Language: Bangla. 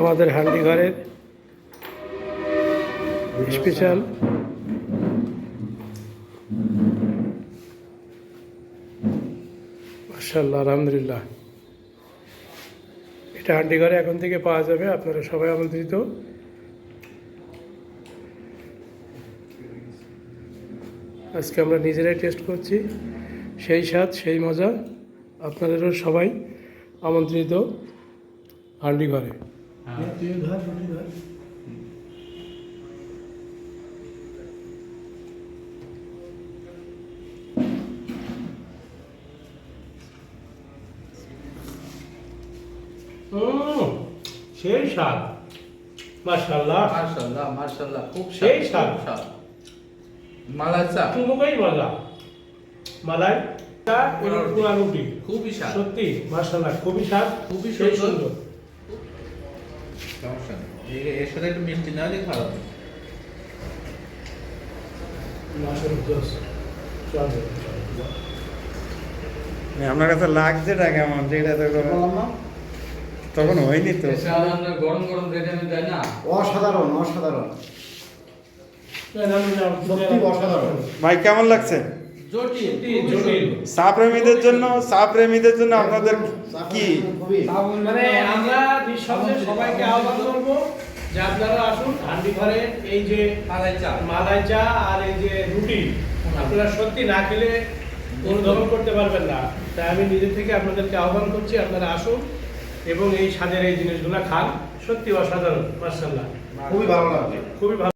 আমাদের হান্ডি ঘরের স্পেশাল মার্শাল্লাহ আলহামদুলিল্লাহ। এটা হান্ডি ঘরে এখন থেকে পাওয়া যাবে, আপনারা সবাই আমন্ত্রিত। আজকে আমরা নিজেরাই টেস্ট করছি, সেই স্বাদ, সেই মজা, আপনাদেরও সবাই আমন্ত্রিত হুম, সেই স্বাদ মার্শাল্লাহ মার্শাল্লাহ মার্শাল্লাহ খুব সেই স্বাদ মালাই চা চুমুকাই মজা মালাই চা এবং রুটি খুবই স্বাদ সত্যি মার্শাল্লাহ খুবই স্বাদ খুবই সেই সুন্দর। সমস্যা নেই। এর সাথে একটু মিষ্টি না আপনার কাছে লাগছে লাগছেটা কেমন যেটা তো তখন হয়নি তো। গরম গরম দেয় না? অসাধারণ অসাধারণ অসাধারণ। ভাই কেমন লাগছে? চা প্রেমীদের জন্য চা প্রেমীদের জন্য আপনাদের কি? মানে আমরা নিঃসন্দেহে সবাইকে আহ্বান করব যে আপনারা আসুন হান্ডি ঘরে এই যে মালাই চা। মালাই চা আর এই যে রুটি আপনারা সত্যি না খেলে অনুধাবন করতে পারবেন না। তাই আমি নিজে থেকে আপনাদেরকে আহ্বান করছি আপনারা আসুন এবং এই স্বাদের এই জিনিসগুলো খান। সত্যি অসাধারণ মার্শাল্লাহ খুবই ভালো লাগবে খুবই ভালো।